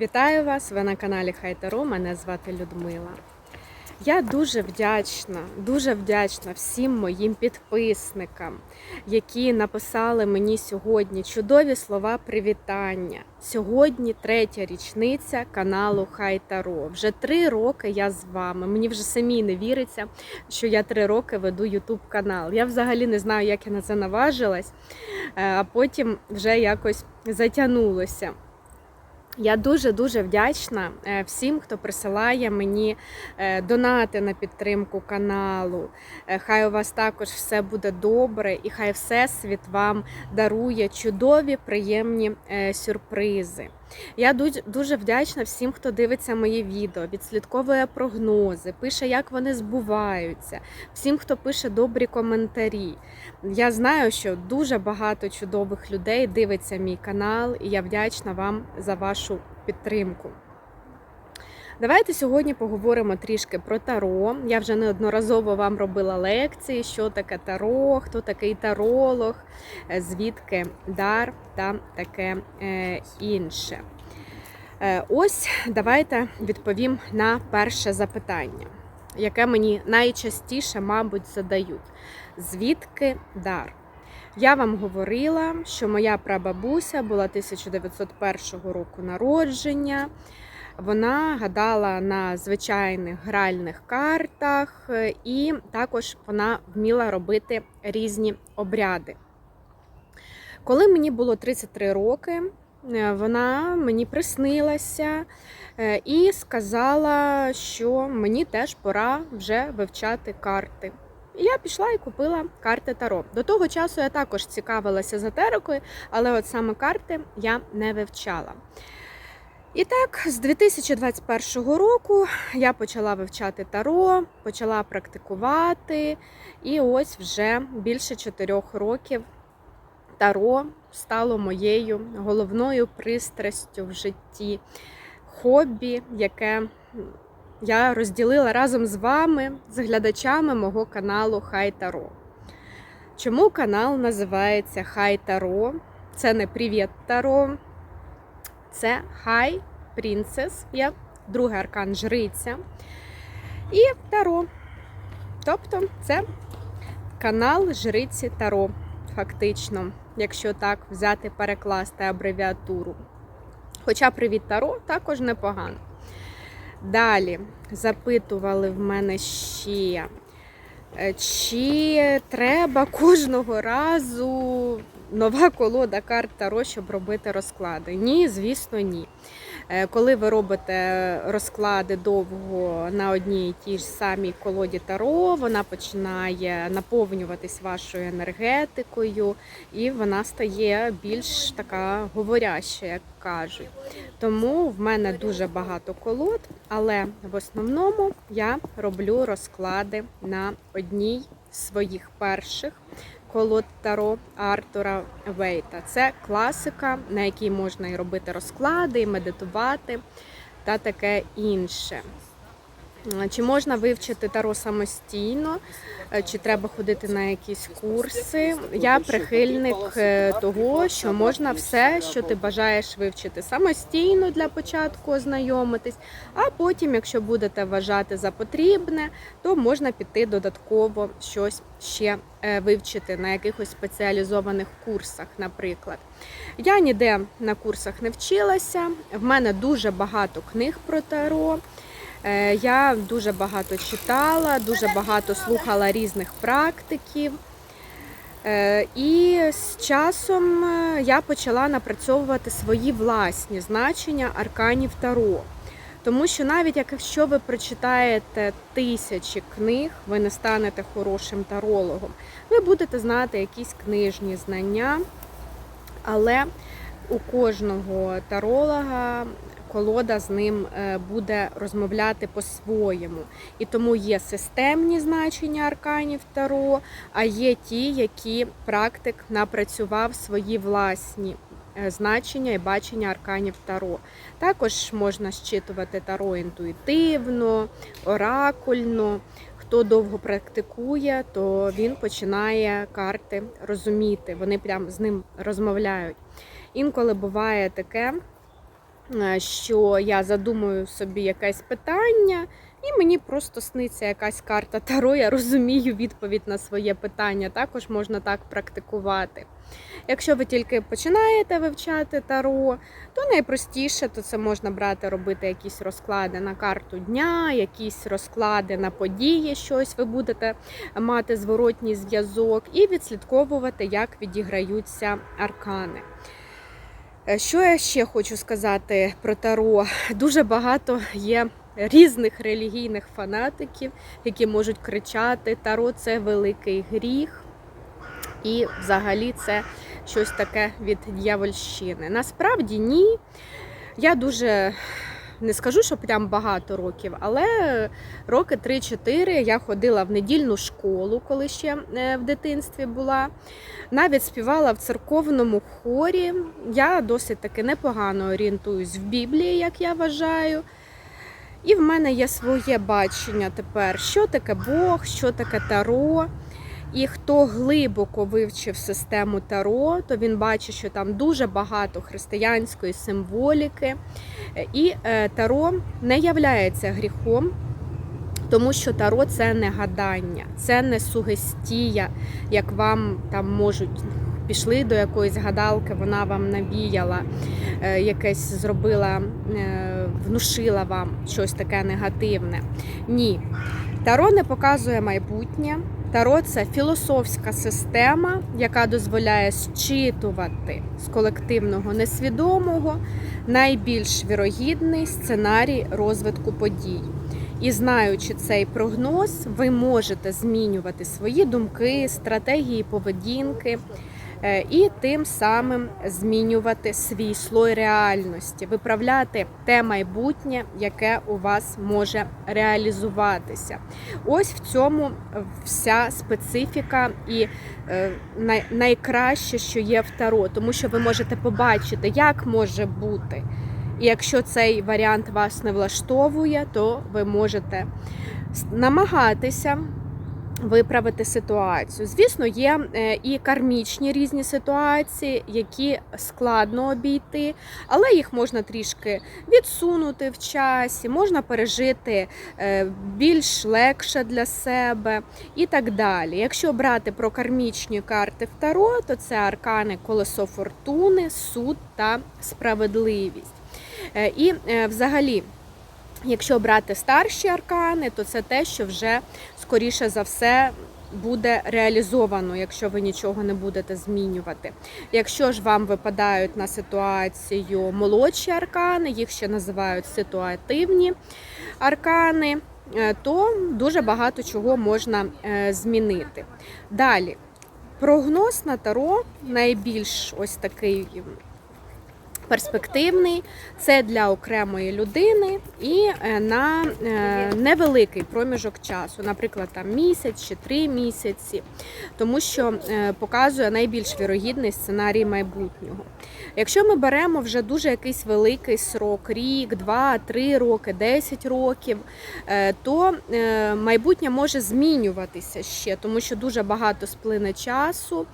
Вітаю вас! Ви на каналі Хай Таро. Мене звати Людмила. Я дуже вдячна, дуже вдячна всім моїм підписникам, які написали мені сьогодні чудові слова привітання. Сьогодні третя річниця каналу Хай Таро. Вже три роки я з вами. Мені вже самі не віриться, що я три роки веду Ютуб канал. Я взагалі не знаю, як я на це наважилась, е, а потім вже якось затягнулося. Я дуже-дуже вдячна е, всім, хто присилає мені е, донати на підтримку каналу. Е, Хай у вас також все буде добре, і хай Всесвіт вам дарує чудові, приємні сюрпризи. Я дуже- вдячна всім, хто дивиться мої відео, відслідковує прогнози, пише, як вони збуваються, всім, хто пише добрі коментарі. Я знаю, що дуже багато чудових людей дивиться мій канал, і я вдячна вам за вашу підтримку. Давайте сьогодні поговоримо трішки про таро. Я вже неодноразово вам робила лекції, що таке таро, хто такий таролог, е, звідки дар та таке е, інше. Е, Ось давайте відповім на перше запитання, яке мені найчастіше, мабуть, задають. Звідки дар? Я вам говорила, що моя прабабуся була 1901 року народження. Вона гадала на звичайних гральних картах, е, і також вона вміла робити різні обряди. Коли мені було 33 роки, е, вона мені приснилася е, і сказала, що мені теж пора вже вивчати карти. І я пішла і купила карти Таро. До того часу я також цікавилася езотерикою, але от саме карти я не вивчала. І так, з 2021 року я почала вивчати таро, почала практикувати, і ось вже більше чотирьох років таро стало моєю головною пристрастю в житті, хобі, яке я розділила разом з вами, з глядачами мого каналу Хай Таро. Чому канал називається Хай Таро? Це не Привіт Таро, це Хай Принцес, є другий аркан Жриця і Таро. Тобто це канал Жриці Таро, фактично, якщо так взяти, перекласти абревіатуру. Хоча Привіт Таро також непогано. Далі запитували в мене ще, чи треба кожного разу нова колода карт Таро, щоб робити розклади. Ні, звісно, ні. Е, Коли ви робите розклади довго на одній і тій ж самій колоді Таро, вона починає наповнюватись вашою енергетикою, і вона стає більш така говоряща, як кажуть. Тому в мене дуже багато колод, але в основному я роблю розклади на одній з своїх перших колод Таро Артура Вейта. Це класика, на якій можна і робити розклади, і медитувати та таке інше. Чи можна вивчити таро самостійно, е, чи треба ходити на якісь курси? Я прихильник е, того, що можна все, що ти бажаєш вивчити самостійно для початку ознайомитись, а потім, якщо будете вважати за потрібне, то можна піти додатково щось ще е, вивчити на якихось спеціалізованих курсах, наприклад. Я ніде на курсах не вчилася. В мене дуже багато книг про таро. Е, Я дуже багато читала, дуже багато слухала різних практиків. Е, І з часом е, я почала напрацьовувати свої власні значення арканів Таро. Тому що навіть якщо ви прочитаєте тисячі книг, ви не станете хорошим тарологом. Ви будете знати якісь книжні знання, але у кожного таролога колода з ним е, буде розмовляти по-своєму. І тому є системні значення арканів Таро, а є ті, які практик напрацював свої власні е, значення і бачення арканів Таро. Також можна щитувати Таро інтуїтивно, оракульно. Хто довго практикує, то він починає карти розуміти. Вони прям з ним розмовляють. Інколи буває таке, що я задумую собі якесь питання, і мені просто сниться якась карта Таро, я розумію відповідь на своє питання. Також можна так практикувати. Якщо ви тільки починаєте вивчати таро, то найпростіше то це можна брати, робити якісь розклади на карту дня, якісь розклади на події, щось ви будете мати зворотній зв'язок, і відслідковувати, як відіграються аркани. Е, Що я ще хочу сказати про таро? Дуже багато є різних релігійних фанатиків, які можуть кричати: Таро це великий гріх. І взагалі це щось таке від дьявольщини. Насправді ні. Я дуже не скажу, що прям багато років, але роки 3-4 я ходила в недільну школу, коли ще е, в дитинстві була. Навіть співала в церковному хорі. Я досить таки непогано орієнтуюсь в Біблії, як я вважаю. І в мене є своє бачення тепер, що таке Бог, що таке Таро. І хто глибоко вивчив систему Таро, то він бачить, що там дуже багато християнської символіки. І е, Таро не являється гріхом, тому що Таро це не гадання, це не сугестія, як вам там можуть. Пішли до якоїсь гадалки, вона вам навіяла, е, якесь зробила, е, внушила вам щось таке негативне. Ні. Таро не показує майбутнє. Таро це філософська система, яка дозволяє зчитувати з колективного несвідомого найбільш вірогідний сценарій розвитку подій. І знаючи цей прогноз, ви можете змінювати свої думки, стратегії поведінки і тим самим змінювати свій слой реальності, виправляти те майбутнє, яке у вас може реалізуватися. Ось в цьому вся специфіка і е, найкраще, що є в Таро, тому що ви можете побачити, як може бути. І якщо цей варіант вас не влаштовує, то ви можете намагатися виправити ситуацію. Звісно, є е, і кармічні різні ситуації, які складно обійти, але їх можна трішки відсунути в часі, можна пережити е, більш легше для себе і так далі. Якщо брати про кармічні карти в Таро, то це аркани колесо фортуни, суд та справедливість. Е, І взагалі. Якщо брати старші аркани, то це те, що вже скоріше за все буде реалізовано, якщо ви нічого не будете змінювати. Якщо ж вам випадають на ситуацію молодші аркани, їх ще називають ситуативні аркани, е, то дуже багато чого можна е, змінити. Далі, прогноз на таро найбільш ось такий перспективний, це для окремої людини і е, на е, невеликий проміжок часу, наприклад, там місяць чи три місяці, тому що е, показує найбільш вірогідний сценарій майбутнього. Якщо ми беремо вже дуже якийсь великий срок, рік, два, три роки, 10 років, то майбутнє може змінюватися ще, тому що дуже багато сплине часу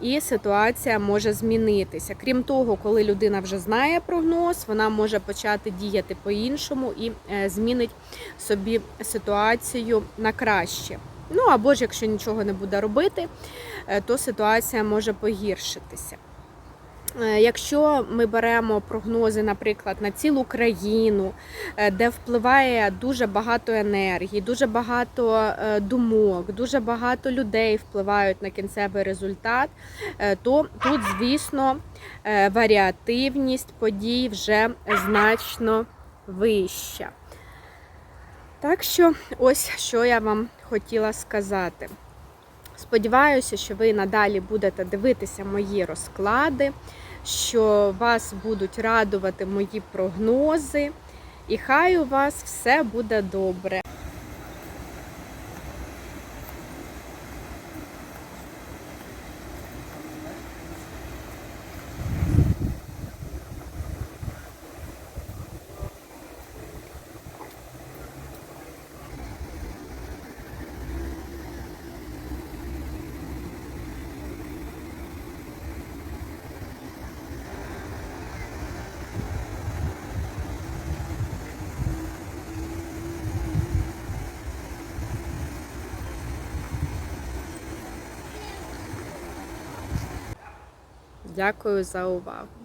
і ситуація може змінитися. Крім того, коли людина вже знає прогноз, вона може почати діяти по-іншому і е, змінить собі ситуацію на краще. Ну або ж якщо нічого не буде робити, е, то ситуація може погіршитися. Е, Якщо ми беремо прогнози, наприклад, на цілу країну, е, де впливає дуже багато енергії, дуже багато е, думок, дуже багато людей впливають на кінцевий результат, то тут, звісно, варіативність подій вже значно вища. Так що, ось що я вам хотіла сказати. Сподіваюся, що ви надалі будете дивитися мої розклади, що вас будуть радувати мої прогнози, і хай у вас все буде добре. Дякую за увагу.